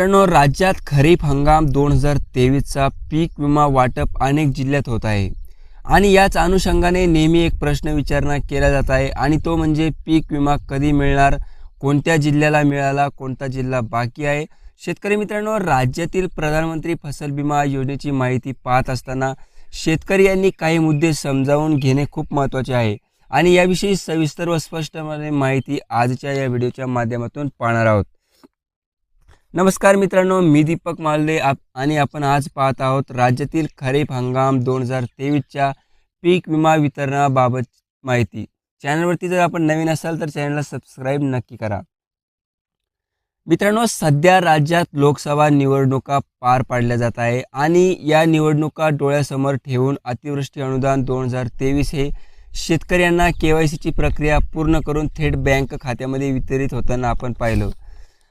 मित्रांनो राज्यात खरीप हंगाम दोन हजार तेवीसचा पीक विमा वाटप अनेक जिल्ह्यात होत आहे. आणि याच अनुषंगाने नेहमी एक प्रश्न विचारणा केला जात आहे आणि तो म्हणजे पीक विमा कधी मिळणार कोणत्या जिल्ह्याला मिळाला कोणता जिल्हा बाकी आहे? शेतकरी मित्रांनो राज्यातील प्रधानमंत्री फसल विमा योजनेची माहिती पाहत असताना शेतकरी यांनी काही मुद्दे समजावून घेणे खूप महत्त्वाचे आहे. आणि याविषयी सविस्तर व स्पष्टपणे माहिती आजच्या या व्हिडिओच्या माध्यमातून पाहणार आहोत. नमस्कार मित्रांनो मी दीपक मालदे आप आणि आपण आज पाहत आहोत राज्यातील खरीप हंगाम दोन हजार तेवीसच्या पीक विमा वितरणाबाबत माहिती. चॅनलवरती जर आपण नवीन असाल तर चॅनलला सबस्क्राईब नक्की करा. मित्रांनो सध्या राज्यात लोकसभा निवडणुका पार पाडल्या जात आहे आणि या निवडणुका डोळ्यासमोर ठेवून अतिवृष्टी अनुदान दोन हजार तेवीस हे शेतकऱ्यांना के वाय सीची प्रक्रिया पूर्ण करून थेट बँक खात्यामध्ये वितरित होताना आपण पाहिलं.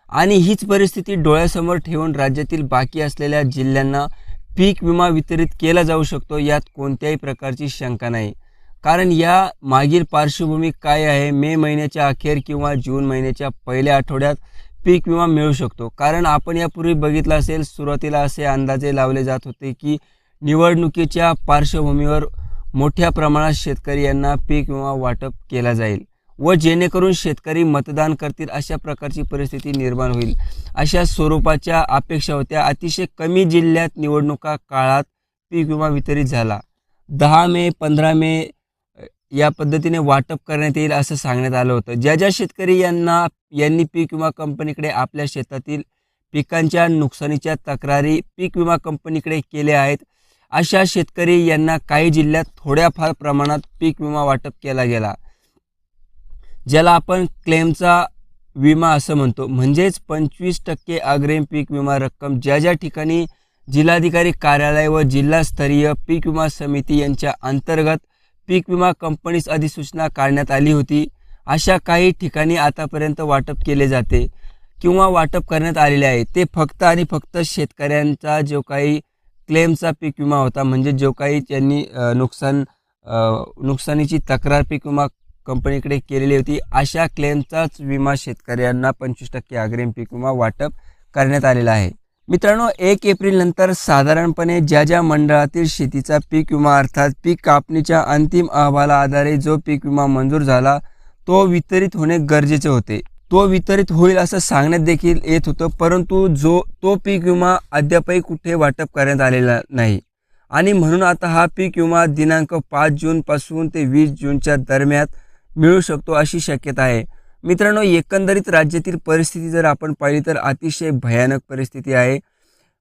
आणि हीच परिस्थिती डोळ्यासमोर ठेवून राज्यातील बाकी असलेल्या जिल्ह्यांना पीक विमा वितरित केला जाऊ शकतो यात कोणत्याही प्रकारची शंका नाही. कारण या मागील पार्श्वभूमी काय आहे? मे महिन्याच्या अखेर किंवा जून महिन्याच्या पहिल्या आठवड्यात पीक विमा मिळू शकतो. कारण आपण यापूर्वी बघितलं असेल सुरुवातीला असे अंदाजे लावले जात होते की निवडणुकीच्या पार्श्वभूमीवर मोठ्या प्रमाणात शेतकरी यांना पीक विमा वाटप केला जाईल. व जेणेकरून शेतकरी मतदान करतील अशा प्रकारची परिस्थिती निर्माण होईल. अशा स्वरूपाच्या अपेक्षा होत्या. अतिशय कमी जिल्ह्यात निवडणुका काळात पीक विमा वितरित झाला. दहा मे पंधरा मे या पद्धतीने वाटप करण्यात येईल असं सांगण्यात आलं होतं. ज्या ज्या शेतकरी यांना यांनी पीक विमा कंपनीकडे आपल्या शेतातील पिकांच्या नुकसानीच्या तक्रारी पीक विमा कंपनीकडे केल्या आहेत अशा शेतकरी यांना काही जिल्ह्यात थोड्याफार प्रमाणात पीक विमा वाटप केला गेला. ज्याला आपण क्लेमचा विमा असं म्हणतो. म्हणजेच पंचवीस टक्के अग्रिम पीक विमा रक्कम ज्या ज्या ठिकाणी जिल्हाधिकारी कार्यालय व जिल्हास्तरीय पीक विमा समिती यांच्या अंतर्गत पीक विमा कंपनीस अधिसूचना काढण्यात आली होती अशा काही ठिकाणी आतापर्यंत वाटप केले जाते किंवा वाटप करण्यात आलेले आहे. ते फक्त आणि फक्त शेतकऱ्यांचा जो काही क्लेमचा पीक विमा होता म्हणजे जो काही त्यांनी नुकसान नुकसानीची तक्रार पीक विमा कंपनीकडे केलेली होती. अशा क्लेमचाच विमा शेतकऱ्यांना पंचवीस टक्के अग्रिम पीक विमा वाटप करण्यात आलेला आहे. मित्रांनो एक एप्रिल नंतर साधारणपणे ज्या ज्या मंडळातील शेतीचा पीक विमा अर्थात पीक कापणीच्या अंतिम अहवाला आधारे जो पीक विमा मंजूर झाला तो वितरित होणे गरजेचे होते. तो वितरित होईल असं सांगण्यात देखील येत होतं परंतु जो तो पीक विमा अद्यापही कुठे वाटप करण्यात आलेला नाही. आणि म्हणून आता हा पीक विमा दिनांक पाच जूनपासून ते वीस जूनच्या दरम्यान मिळू शकतो अशी शक्यता आहे. मित्रांनो एकंदरीत राज्यातील परिस्थिती जर आपण पाहिली तर अतिशय भयानक परिस्थिती आहे.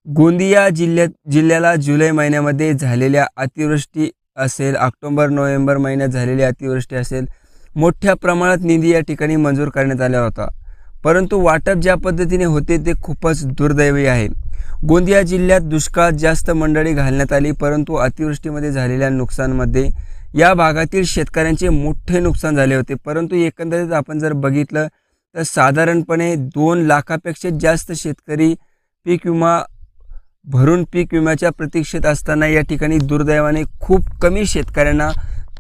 गोंदिया जिल्ह्यात जिल्ह्याला जुलै महिन्यामध्ये झालेल्या अतिवृष्टी असेल ऑक्टोबर नोव्हेंबर महिन्यात झालेली अतिवृष्टी असेल मोठ्या प्रमाणात निधी या ठिकाणी मंजूर करण्यात आला होता. परंतु वाटप ज्या पद्धतीने होते ते खूपच दुर्दैवी आहे. गोंदिया जिल्ह्यात दुष्काळात जास्त मंडळी घालण्यात आली परंतु अतिवृष्टीमध्ये झालेल्या नुकसानमध्ये या भागातील शेतकऱ्यांचे मोठे नुकसान झाले होते. परंतु एकंदरीत आपण जर बघितलं तर साधारणपणे दोन लाखापेक्षा जास्त शेतकरी पीक विमा भरून पीक विम्याच्या प्रतीक्षेत असताना या ठिकाणी दुर्दैवाने खूप कमी शेतकऱ्यांना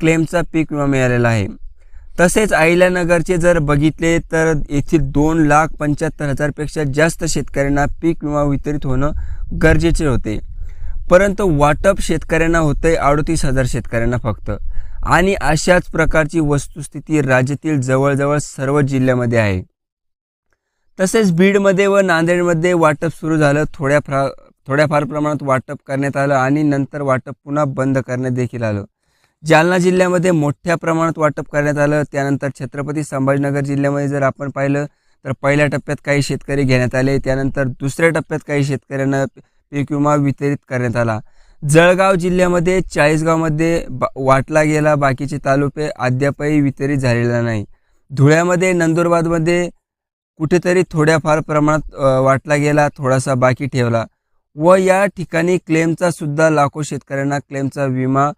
क्लेमचा पीक विमा मिळालेला आहे. तसेच अहिल्यानगरचे जर बघितले तर येथील दोन लाख पंच्याहत्तर हजारपेक्षा जास्त शेतकऱ्यांना पीक विमा वितरित होणं गरजेचे होते. परंतु वाटप शेतकऱ्यांना होते अडतीस हजार शेतकऱ्यांना फक्त. आणि अशाच प्रकारची वस्तुस्थिती राज्यातील जवळजवळ सर्व जिल्ह्यामध्ये आहे. तसेच बीडमध्ये व नांदेडमध्ये वाटप सुरू झालं. थोड्या फ्रा थोड्याफार प्रमाणात वाटप करण्यात आलं आणि नंतर वाटप पुन्हा बंद करण्यात देखील आलं. जालना जिल्ह्यामध्ये मोठ्या प्रमाणात वाटप करण्यात आलं. त्यानंतर छत्रपती संभाजीनगर जिल्ह्यामध्ये जर आपण पाहिलं तर पहिल्या टप्प्यात काही शेतकरी घेण्यात आले. त्यानंतर दुसऱ्या टप्प्यात काही शेतकऱ्यांना पीक विमा वितरित करण्यात आला. जळगाव जिल्ह्यामध्ये चाळीसगावमध्ये बा वाटला गेला. बाकीचे तालुके अद्यापही वितरित झालेला नाही. धुळ्यामध्ये नंदुरबारमध्ये कुठेतरी थोड्याफार प्रमाणात वाटला गेला थोडासा बाकी ठेवला. व या ठिकाणी क्लेमचा सुद्धा लाखो शेतकऱ्यांना क्लेमचा विमा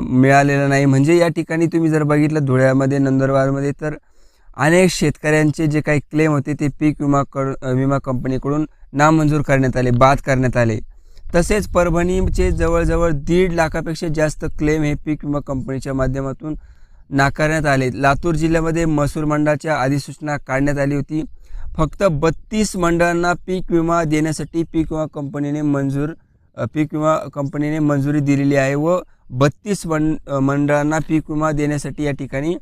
मिळालेला नाही. म्हणजे या ठिकाणी तुम्ही जर बघितलं धुळ्यामध्ये नंदुरबारमध्ये तर अनेक शेतकऱ्यांचे जे काही क्लेम होते ते पीक विमा कड विमा कंपनीकडून नामंजूर करण्यात आले बाद करण्यात आले. तसेच परभणीचे जवळजवळ दीड लाखापेक्षा जास्त क्लेम हे पीक विमा कंपनीच्या माध्यमातून नाकारण्यात आले. लातूर जिल्ह्यामध्ये महसूल मंडळाच्या अधिसूचना काढण्यात आली होती. फक्त बत्तीस मंडळांना पीक विमा देण्यासाठी पीक विमा कंपनीने मंजूर पीक विमा कंपनीने मंजुरी दिलेली आहे व बत्तीस मं मंडळांना पीक विमा देण्यासाठी या ठिकाणी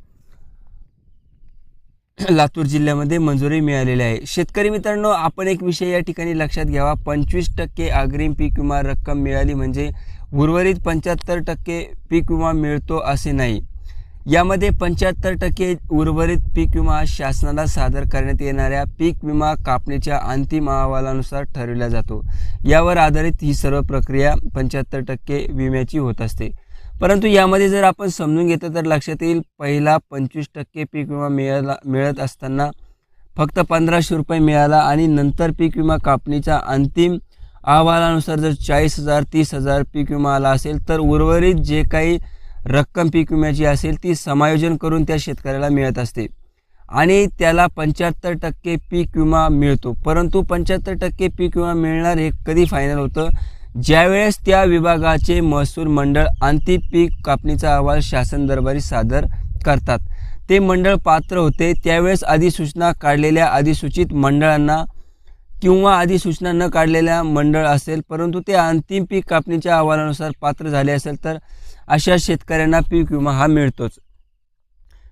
लातूर जिल्ह्यामध्ये मंजुरी मिळालेली आहे. शेतकरी मित्रांनो आपण एक विषय या ठिकाणी लक्षात घ्यावा. पंचवीस टक्के अग्रिम पीक विमा रक्कम मिळाली म्हणजे उर्वरित पंच्याहत्तर टक्के पीक विमा मिळतो असे नाही. यामध्ये पंच्याहत्तर टक्के उर्वरित पीक विमा शासनाला सादर करण्यात येणाऱ्या पीक विमा कापणीच्या अंतिम अहवालानुसार ठरविला जातो. यावर आधारित ही सर्व प्रक्रिया पंच्याहत्तर टक्के विम्याची होत असते. परंतु यामध्ये जर आपण समजून घेतलं तर लक्षात येईल पहिला पंचवीस टक्के पीक विमा मिळाला मिळत असताना फक्त पंधराशे रुपये मिळाला आणि नंतर पीक विमा कापणीच्या अंतिम अहवालानुसार जर चाळीस हजार तीस हजार पीक विमा आला असेल तर उर्वरित जे काही रक्कम पीक विम्याची असेल ती समायोजन करून त्या शेतकऱ्याला मिळत असते. आणि त्याला पंच्याहत्तर टक्के पीक विमा मिळतो. परंतु पंच्याहत्तर टक्के पीक विमा मिळणार हे कधी फायनल होतं? ज्यावेळेस त्या विभागाचे महसूल मंडळ अंतिम पीक कापणीचा अहवाल शासन दरबारी सादर करतात ते मंडळ पात्र होते त्यावेळेस अधिसूचना काढलेल्या अधिसूचित मंडळांना किंवा अधिसूचना न काढलेल्या मंडळ असेल परंतु ते अंतिम पीक कापणीच्या अहवालानुसार पात्र झाले असेल तर अशा शेतकऱ्यांना पीक विमा हा मिळतोच.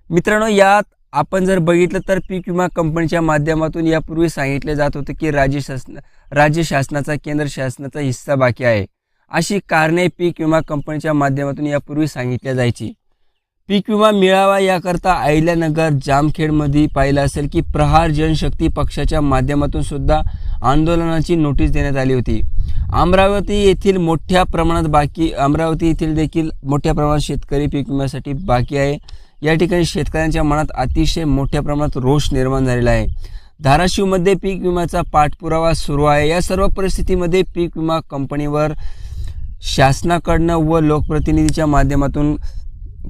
मित्रांनो यात आपण जर बघितलं तर पीक विमा कंपनीच्या माध्यमातून यापूर्वी सांगितले जात होते की राज्य शासन राज्य शासनाचा केंद्र शासनाचा हिस्सा बाकी आहे. अशी कारणे पीक विमा कंपनीच्या माध्यमातून यापूर्वी सांगितल्या जायची. पीक विमा मिळावा याकरता अहिल्यानगर जामखेडमध्ये पाहिलं असेल की प्रहार जनशक्ती पक्षाच्या माध्यमातून सुद्धा आंदोलनाची नोटीस देण्यात आली होती. अमरावती येथील मोठ्या प्रमाणात बाकी अमरावती येथील देखील मोठ्या प्रमाणात शेतकरी पीक विम्यासाठी बाकी आहे. या ठिकाणी शेतकऱ्यांच्या मनात अतिशय मोठ्या प्रमाणात रोष निर्माण झालेला आहे. धाराशिवमध्ये पीक विम्याचा पाठपुरावा सुरू आहे. या सर्व परिस्थितीमध्ये पीक विमा कंपनीवर शासनाकडनं व लोकप्रतिनिधीच्या माध्यमातून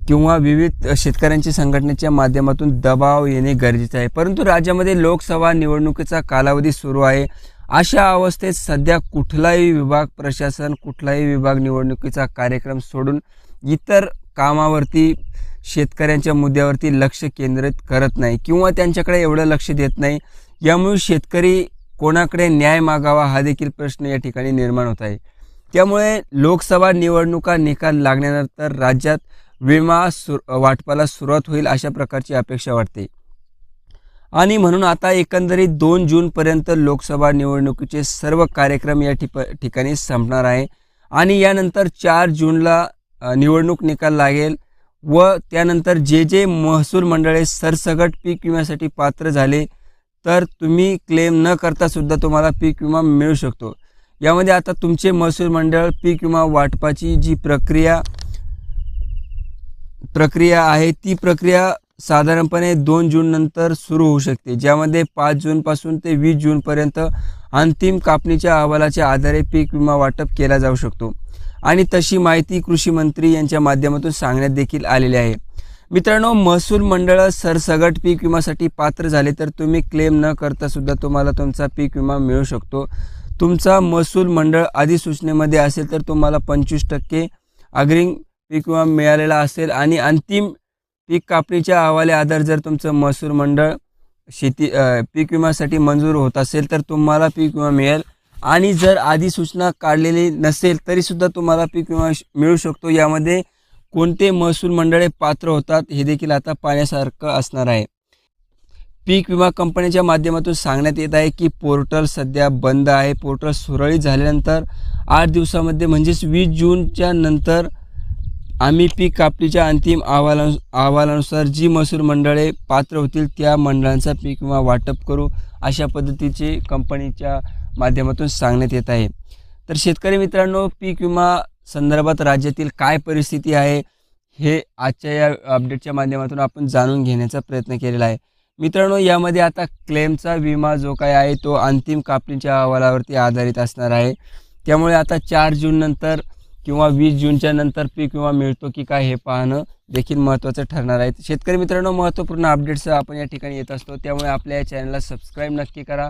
किंवा विविध शेतकऱ्यांच्या संघटनेच्या माध्यमातून दबाव येणे गरजेचे आहे. परंतु राज्यामध्ये लोकसभा निवडणुकीचा कालावधी सुरू आहे. अशा अवस्थेत सध्या कुठलाही विभाग प्रशासन कुठलाही विभाग निवडणुकीचा कार्यक्रम सोडून इतर कामावरती शेतकऱ्यांच्या मुद्द्यावरती लक्ष केंद्रित करत नाही किंवा त्यांच्याकडे एवढं लक्ष देत नाही यामुळे शेतकरी कोणाकडे न्याय मागावा हा देखील प्रश्न या ठिकाणी निर्माण होत आहे. त्यामुळे लोकसभा निवडणुका निकाल लागल्यानंतर राज्यात विमा सु वाटपाला सुरुवात होईल अशा प्रकारची अपेक्षा वाटते. आणि म्हणून आता एकंदरीत दोन जूनपर्यंत लोकसभा निवडणुकीचे सर्व कार्यक्रम या ठिप ठिकाणी संपणार आहे. आणि यानंतर चार जूनला निवडणूक निकाल लागेल. व त्यानंतर जे जे महसूल मंडळे सरसगट पीक विम्यासाठी पात्र झाले तर तुम्ही क्लेम न करता सुद्धा तुम्हाला पीक विमा मिळू शकतो. यामध्ये आता तुमचे महसूल मंडळ पीक विमा वाटपाची जी प्रक्रिया प्रक्रिया आहे ती प्रक्रिया साधारणपणे दोन जूननंतर सुरू होऊ शकते ज्यामध्ये पाच जूनपासून ते वीस जूनपर्यंत अंतिम कापणीच्या अहवालाच्या आधारे पीक विमा वाटप केला जाऊ शकतो. आणि तशी माहिती कृषी मंत्री यांच्या माध्यमातून सांगण्यात देखील आलेली आहे. मित्रांनो महसूल मंडळ सरसगट पीक विमासाठी पात्र झाले तर तुम्ही क्लेम न करता सुद्धा तुम्हाला तुमचा पीक विमा मिळू शकतो. तुमचा महसूल मंडळ अधिसूचनेमध्ये असेल तर तुम्हाला पंचवीस टक्के अग्रिम पीक विमा मिळालेला असेल आणि अंतिम पीक कापणीच्या अहवाले आधार जर तुमचं महसूल मंडळ शेती पीक विम्यासाठी मंजूर होत असेल तर तुम्हाला पीक विमा मिळेल. आणि जर आधी सूचना काढलेली नसेल तरीसुद्धा तुम्हाला पीक विमा श- मिळू शकतो. यामध्ये कोणते महसूल मंडळे पात्र होतात हे देखील आता पाहण्यासारखं असणार आहे. पीक विमा कंपनीच्या माध्यमातून सांगण्यात येत आहे की पोर्टल सध्या बंद आहे. पोर्टल सुरळीत झाल्यानंतर आठ दिवसामध्ये म्हणजेच वीस जूनच्या नंतर आम्ही पीक कापणीच्या अंतिम अहवाला अहवालानुसार जी महसूल मंडळे पात्र होतील त्या मंडळांचा पीक विमा वाटप करू अशा पद्धतीचे कंपनीच्या माध्यमातून सांगण्यात येत आहे. तर शेतकरी मित्रांनो पीक विमा संदर्भात राज्यातील काय परिस्थिती आहे हे आजच्या या अपडेटच्या माध्यमातून आपण जाणून घेण्याचा प्रयत्न केलेला आहे. मित्रांनो यामध्ये आता क्लेमचा विमा जो काय आहे तो अंतिम कापणीच्या अहवालावरती आधारित असणार आहे. त्यामुळे आता चार जूननंतर किंवा वीस जूनच्या नंतर पीक विमा मिळतो की काय हे पाहणं देखील महत्त्वाचं ठरणार आहे. शेतकरी मित्रांनो महत्त्वपूर्ण अपडेट्स आपण या ठिकाणी येत असतो. त्यामुळे आपल्या या चॅनलला सबस्क्राईब नक्की करा.